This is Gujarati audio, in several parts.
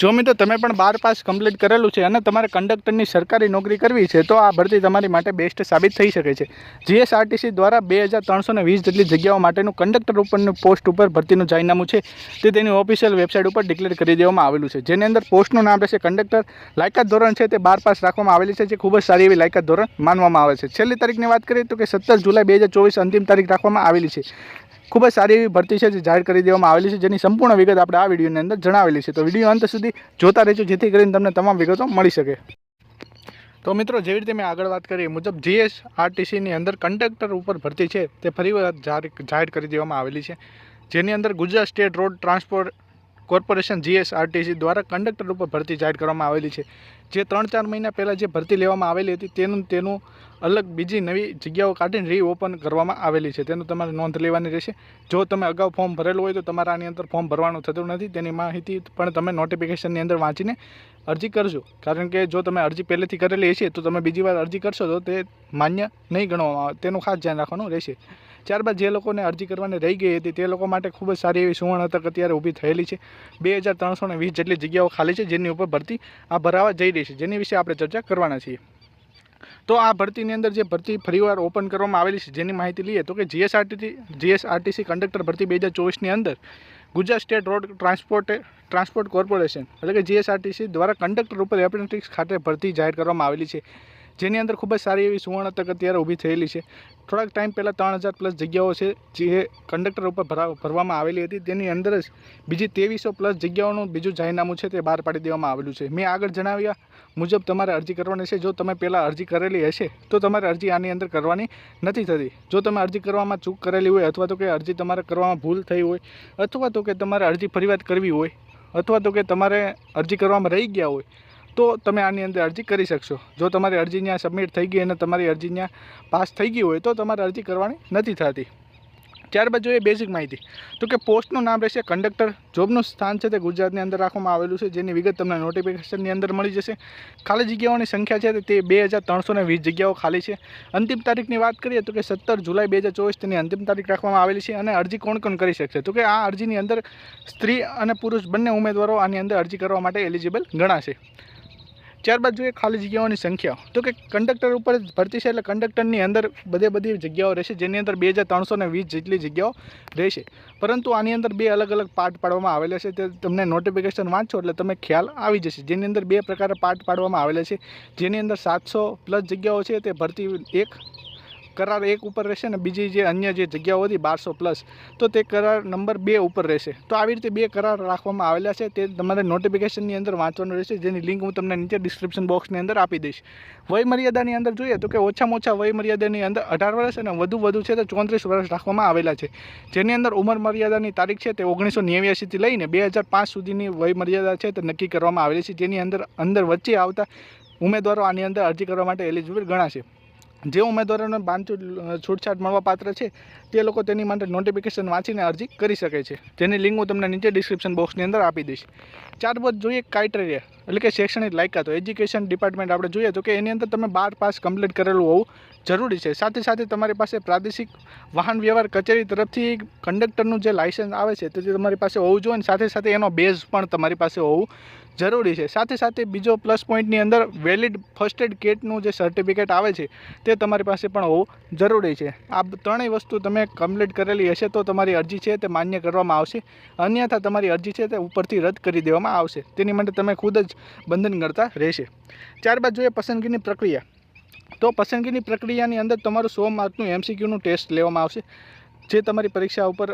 જો મિત્રો, તમે પણ બાર પાસ કમ્પ્લીટ કરેલું છે અને તમારે કંડક્ટરની સરકારી નોકરી કરવી છે, તો આ ભરતી તમારી માટે બેસ્ટ સાબિત થઈ શકે છે. જીએસઆરટીસી દ્વારા બે જેટલી જગ્યાઓ માટેનું કંડક્ટર ઉપરનું પોસ્ટ ઉપર ભરતીનું જાહેરનામું છે. તે તેની ઓફિશિયલ વેબસાઇટ ઉપર ડિક્લેર કરી દેવામાં આવેલું છે. જેની અંદર પોસ્ટનું નામ રહેશે કંડક્ટર લાયકાત ધોરણ છે તે બાર પાસ રાખવામાં આવેલી છે, જે ખૂબ જ સારી એવી લાયકાત ધોરણ માનવામાં આવે છે. છેલ્લી તારીખની વાત કરીએ તો કે સત્તર જુલાઈ બે અંતિમ તારીખ રાખવામાં આવેલી છે. ખૂબ જ સારી એવી ભરતી છે જે જાહેર કરી દેવામાં આવેલી છે, જેની સંપૂર્ણ વિગત આપણે આ વિડીયોની અંદર જણાવેલી છે. તો વીડિયો અંત સુધી જોતા રહેજો, જેથી કરીને તમને તમામ વિગતો મળી શકે. તો મિત્રો, જેવી રીતે મેં આગળ વાત કરી, મુજબ જીએસ આરટીસીની અંદર કંડક્ટર ઉપર ભરતી છે, તે ફરી વાર જાહેર જાહેર કરી દેવામાં આવેલી છે. જેની અંદર Gujarat state road transport corporation GS RTC દ્વારા કંડક્ટર ઉપર ભરતી જાહેર કરવામાં આવેલી છે. જે ત્રણ ચાર મહિના પહેલાં જે ભરતી લેવામાં આવેલી હતી, તેનું તેનું અલગ બીજી નવી જગ્યાઓ કાઢીને રીઓપન કરવામાં આવેલી છે. તેનું તમારે નોંધ લેવાની રહેશે. જો તમે અગાઉ ફોર્મ ભરેલું હોય તો તમારે આની અંદર ફોર્મ ભરવાનું થતું નથી. તેની માહિતી પણ તમે નોટિફિકેશનની અંદર વાંચીને અરજી કરજો. કારણ કે જો તમે અરજી પહેલેથી કરેલી હશે તો તમે બીજી વાર અરજી કરશો તો તે માન્ય નહીં ગણવામાં આવે. તેનું ખાસ ધ્યાન રાખવાનું રહેશે. ત્યારબાદ જે લોકોને અરજી કરવાની રહી ગઈ હતી, તે લોકો માટે ખૂબ જ સારી એવી સુવર્ણ તક અત્યારે ઊભી થયેલી છે. બે હજાર ત્રણસો વીસ જેટલી જગ્યાઓ ખાલી છે, જેની ઉપર ભરતી આ ભરાવા જઈ રહી છે. જેની વિશે આપણે ચર્ચા કરવાના છીએ. તો આ ભરતીની અંદર જે ભરતી ફરીવાર ઓપન કરવામાં આવેલી છે, જેની માહિતી લઈએ તો કે જીએસઆરટીસી જીએસઆરટીસી કંડક્ટર ભરતી બે હજાર ચોવીસની અંદર Gujarat state road transport transport corporation એટલે કે જીએસઆરટીસી દ્વારા કંડક્ટર ઉપર એપ્રેન્ટિસ ખાતે ભરતી જાહેર કરવામાં આવેલી છે. જેની અંદર ખૂબ જ સારી એવી સુવર્ણ તક અત્યારે ઊભી થયેલી છે. થોડાક ટાઈમ પહેલાં ત્રણ હજાર પ્લસ જગ્યાઓ છે જે કંડક્ટર ઉપર ભરા ભરવામાં આવેલી હતી. તેની અંદર જ બીજી ત્રેવીસો પ્લસ જગ્યાઓનું બીજું જાહેરનામું છે તે બહાર પાડી દેવામાં આવેલું છે. મેં આગળ જણાવ્યા મુજબ તમારે અરજી કરવાની છે. જો તમે પહેલાં અરજી કરેલી હશે, તો તમારે અરજી આની અંદર કરવાની નથી થતી. જો તમે અરજી કરવામાં ચૂક કરેલી હોય અથવા તો કે અરજી તમારે કરવામાં ભૂલ થઈ હોય અથવા તો કે તમારે અરજી ફરીવાર કરવી હોય અથવા તો કે તમારે અરજી કરવામાં રહી ગયા હોય તો તમે આની અંદર અરજી કરી શકશો. જો તમારી અરજી ત્યાં સબમિટ થઈ ગઈ અને તમારી અરજી ત્યાં પાસ થઈ ગઈ હોય તો તમારે અરજી કરવાની નથી થતી. ત્યારબાદ જોઈએ બેઝિક માહિતી. તો કે પોસ્ટનું નામ રહેશે કંડક્ટર જોબનું સ્થાન છે તે ગુજરાતની અંદર રાખવામાં આવેલું છે. જેની વિગત તમને નોટિફિકેશનની અંદર મળી જશે. ખાલી જગ્યાઓની સંખ્યા છે તે બે હજાર ત્રણસો ને વીસ જગ્યાઓ ખાલી છે. અંતિમ તારીખની વાત કરીએ તો કે સત્તર જુલાઈ બે હજાર ચોવીસ તેની અંતિમ તારીખ રાખવામાં આવેલી છે અને અરજી કોણ કોણ કરી શકશે? તો કે આ અરજીની અંદર સ્ત્રી અને પુરુષ બંને ઉમેદવારો આની અંદર અરજી કરવા માટે એલિજિબલ ગણાશે. ત્યારબાદ જોઈએ ખાલી જગ્યાઓની સંખ્યા, તો કે કંડક્ટર ઉપર ભરતી છે એટલે કંડક્ટરની અંદર બધે બધી જગ્યાઓ રહેશે, જેની અંદર બે જેટલી જગ્યાઓ રહેશે. પરંતુ આની અંદર બે અલગ અલગ પાર્ટ પાડવામાં આવેલા છે, તે તમને નોટિફિકેશન વાંચો એટલે તમે ખ્યાલ આવી જશે. જેની અંદર બે પ્રકારે પાર્ટ પાડવામાં આવેલા છે, જેની અંદર સાતસો પ્લસ જગ્યાઓ છે, તે ભરતી એક કરાર એક ઉપર રહેશે ને બીજી જે અન્ય જે જગ્યાઓ હતી બારસો પ્લસ, તો તે કરાર નંબર બે ઉપર રહેશે. તો આવી રીતે બે કરાર રાખવામાં આવેલા છે, તે તમારે નોટિફિકેશનની અંદર વાંચવાનું રહેશે, જેની લિંક હું તમને નીચે ડિસ્ક્રિપ્શન બોક્સની અંદર આપી દઈશ. વયમર્યાદાની અંદર જોઈએ તો કે ઓછામાં ઓછા વયમર્યાદાની અંદર અઢાર વર્ષ અને વધુ વધુ છે તો ચોત્રીસ વર્ષ રાખવામાં આવેલા છે. જેની અંદર ઉંમર મર્યાદાની તારીખ છે તે ઓગણીસો નેવ્યાસીથી લઈને બે હજાર પાંચ સુધીની વયમર્યાદા છે તે નક્કી કરવામાં આવેલી છે, જેની અંદર અંદર વચ્ચે આવતા ઉમેદવારો આની અંદર અરજી કરવા માટે એલિજિબલ ગણાશે. જે ઉમેદવારોને બાંધછૂટ છૂટછાટ મળવા પાત્ર છે, તે લોકો તેની માટે નોટિફિકેશન વાંચીને અરજી કરી શકે છે. જેની લિંક હું તમને નીચે ડિસ્ક્રિપ્શન બોક્સની અંદર આપી દઈશ. ત્યારબાદ જોઈએ ક્રાઇટેરિયા એટલે કે શૈક્ષણિક લાયકાતો. એજ્યુકેશન ડિપાર્ટમેન્ટ આપણે જોઈએ તો કે એની અંદર તમે બાર પાસ કમ્પ્લીટ કરેલું હોવું જરૂરી છે. સાથે સાથે તમારી પાસે પ્રાદેશિક વાહન વ્યવહાર કચેરી તરફથી કંડક્ટરનું જે લાઇસન્સ આવે છે, તે તમારી પાસે હોવું જોઈએ. અને સાથે સાથે એનો બેઝ પણ તમારી પાસે હોવું જરૂરી છે. સાથે સાથે બીજો પ્લસ પોઈન્ટની અંદર વેલિડ ફર્સ્ટ એડ કિટનું જે સર્ટિફિકેટ આવે છે, તે તમારી પાસે પણ હોવું જરૂરી છે. આ ત્રણેય વસ્તુ તમે કમ્પ્લીટ કરેલી હશે તો તમારી અરજી છે તે માન્ય કરવામાં આવશે. અન્યથા તમારી અરજી છે તે ઉપરથી રદ કરી દેવામાં આવશે. તેની માટે તમે ખુદ જ બંધન કરતા રહેશે. ત્યારબાદ જોઈએ પસંદગીની પ્રક્રિયા. તો પસંદગીની પ્રક્રિયાની અંદર તમારું સો માર્કનું એમસીક્યુનું ટેસ્ટ લેવામાં આવશે. જે તમારી પરીક્ષા ઉપર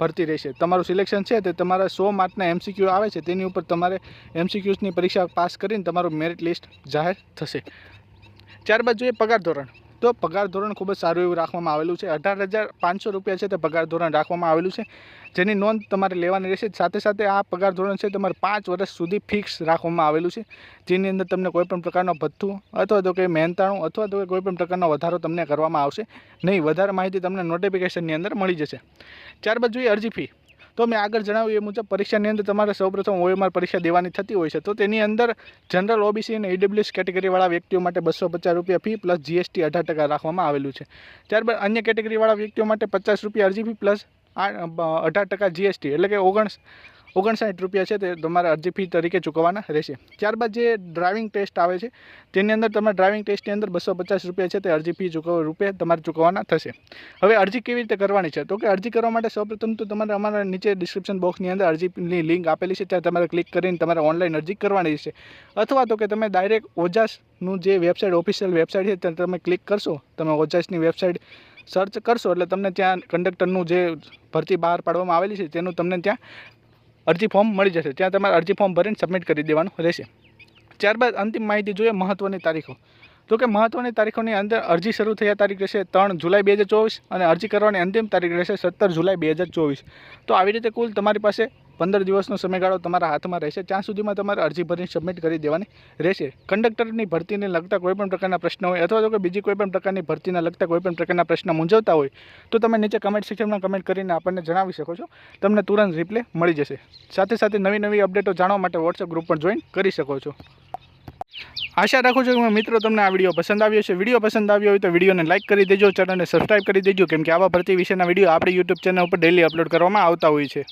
ભરતી રહેશે. તમારું સિલેક્શન છે તે તમારા સો માર્કના એમસીક્યુ આવે છે, તેની ઉપર તમારે એમસીક્યુઝની પરીક્ષા પાસ કરીને તમારું મેરિટ લિસ્ટ જાહેર થશે. ત્યારબાદ જોઈએ પગાર ધોરણ. તો પગાર ધોરણ ખૂબ જ સારું એવું રાખવામાં આવેલું છે. અઢાર હજાર પાંચસો રૂપિયા છે તે પગાર ધોરણ રાખવામાં આવેલું છે. જેની નોંધ તમારે લેવાની રહેશે. સાથે સાથે આ પગાર ધોરણ છે તમારે પાંચ વર્ષ સુધી ફિક્સ રાખવામાં આવેલું છે. જેની અંદર તમને કોઈપણ પ્રકારનો ભથ્થું અથવા તો કે મહેનતાણું અથવા તો કોઈપણ પ્રકારનો વધારો તમને કરવામાં આવશે. નહીં, વધારે માહિતી તમને નોટિફિકેશનની અંદર મળી જશે. ત્યારબાદ જોઈએ અરજી ફી તો મેં આગળ જણાવ્યું એ મુજબ પરીક્ષાની અંદર તમારે સૌપ્રથમ ઓએમઆર પરીક્ષા દેવાની થતી હોય છે. તો તેની અંદર જનરલ ઓબીસી અને ઈડબ્લ્યુએસ કેટેગરીવાળા વ્યક્તિઓ માટે બસો પચાસ રૂપિયા ફી પ્લસ જીએસટી અઢાર ટકા રાખવામાં આવેલું છે. ત્યારબાદ અન્ય કેટેગરીવાળા વ્યક્તિઓ માટે પચાસ રૂપિયા અરજી ફી પ્લસ અઢાર ટકા જીએસટી એટલે કે ઓગણ ઓગણસાઠ રૂપિયા છે તે તમારે અરજી ફી તરીકે ચૂકવવાના રહેશે. ત્યારબાદ જે ડ્રાઇવિંગ ટેસ્ટ આવે છે, તેની અંદર તમારે ડ્રાઇવિંગ ટેસ્ટની અંદર બસો પચાસ રૂપિયા છે તે અરજી ફી ચૂકવ રૂપિયા તમારે ચૂકવવાના થશે. હવે અરજી કેવી રીતે કરવાની છે? તો કે અરજી કરવા માટે સૌપ્રથમ તો તમારે અમારા નીચે ડિસ્ક્રિપ્શન બોક્સની અંદર અરજીની લિંક આપેલી છે, ત્યાં તમારે ક્લિક કરીને તમારે ઓનલાઈન અરજી કરવાની છે. અથવા તો કે તમે ડાયરેક્ટ ઓજાસનું જે વેબસાઇટ ઓફિશિયલ વેબસાઇટ છે, ત્યાં તમે ક્લિક કરશો, તમે ઓજાસની વેબસાઇટ સર્ચ કરશો, એટલે તમને ત્યાં કંડક્ટરનું જે ભરતી બહાર પાડવામાં આવેલી છે, તેનું તમને ત્યાં અરજી ફોર્મ મળી જશે. ત્યાં તમારે અરજી ફોર્મ ભરીને સબમિટ કરી દેવાનું રહેશે. ત્યારબાદ અંતિમ માહિતી જોઈએ મહત્ત્વની તારીખો. તો કે મહત્ત્વની તારીખોની અંદર અરજી શરૂ થયા તારીખ રહેશે ત્રણ જુલાઈ બે અને અરજી કરવાની અંતિમ તારીખ રહેશે સત્તર જુલાઈ બે તો આવી રીતે કુલ તમારી પાસે પંદર દિવસનો સમયગાળો તમારા હાથમાં રહેશે. ત્યાં સુધીમાં તમારે અરજી ભરીને સબમિટ કરી દેવાની રહેશે. કંડક્ટરની ભરતીને લગતા કોઈપણ પ્રકારના પ્રશ્ન હોય અથવા તો કે બીજી કોઈપણ પ્રકારની ભરતીને લગતા કોઈપણ પ્રકારના પ્રશ્ન મૂંઝવતા હોય, તો તમે નીચે કમેન્ટ સેક્શનમાં કમેન્ટ કરીને આપણને જણાવી શકો છો. તમને તુરંત રિપ્લે મળી જશે. સાથે સાથે નવી નવી અપડેટો જાણવા માટે વોટ્સએપ ગ્રુપ પણ જોઈન કરી શકો છો. આશા રાખું છું કે મિત્રો તમને આ વીડિયો પસંદ આવ્યો છે વીડિયો પસંદ આવ્યો હોય તો વિડીયોને લાઇક કરી દેજો. ચેનલને સબસ્ક્રાઇબ કરી દેજો. કેમ કે આવા ભરતી વિશેના વીડિયો આપણી યુટ્યુબ ચેનલ ઉપર ડેલી અપલોડ કરવામાં આવતા હોય છે.